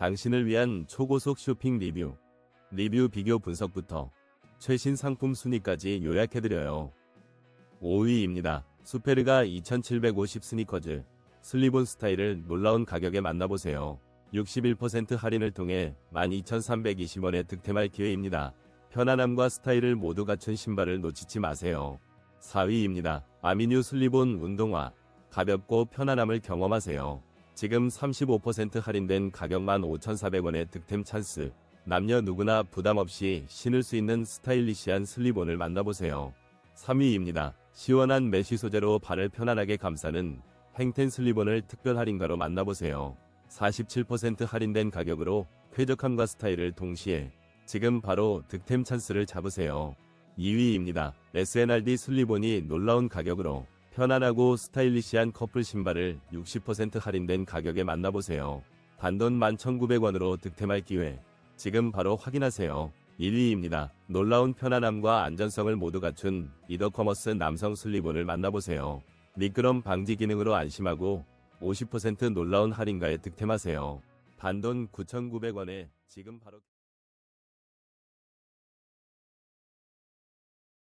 당신을 위한 초고속 쇼핑 리뷰. 리뷰 비교 분석부터 최신 상품 순위까지 요약해드려요. 5위입니다. 수페르가 2750 스니커즈. 슬리본 스타일을 놀라운 가격에 만나보세요. 61% 할인을 통해 12,320원에 득템할 기회입니다. 편안함과 스타일을 모두 갖춘 신발을 놓치지 마세요. 4위입니다. 아미뉴 슬리본 운동화. 가볍고 편안함을 경험하세요. 지금 35% 할인된 가격 15,400원의 득템 찬스. 남녀 누구나 부담 없이 신을 수 있는 스타일리시한 슬리본을 만나보세요. 3위입니다. 시원한 메쉬 소재로 발을 편안하게 감싸는 행텐 슬리본을 특별 할인가로 만나보세요. 47% 할인된 가격으로 쾌적함과 스타일을 동시에 지금 바로 득템 찬스를 잡으세요. 2위입니다. SNRD 슬리본이 놀라운 가격으로 편안하고 스타일리시한 커플 신발을 60% 할인된 가격에 만나보세요. 단돈 11,900원으로 득템할 기회. 지금 바로 확인하세요. 1위입니다. 놀라운 편안함과 안전성을 모두 갖춘 이더커머스 남성 슬리본을 만나보세요. 미끄럼 방지 기능으로 안심하고 50% 놀라운 할인가에 득템하세요. 단돈 9,900원에 지금 바로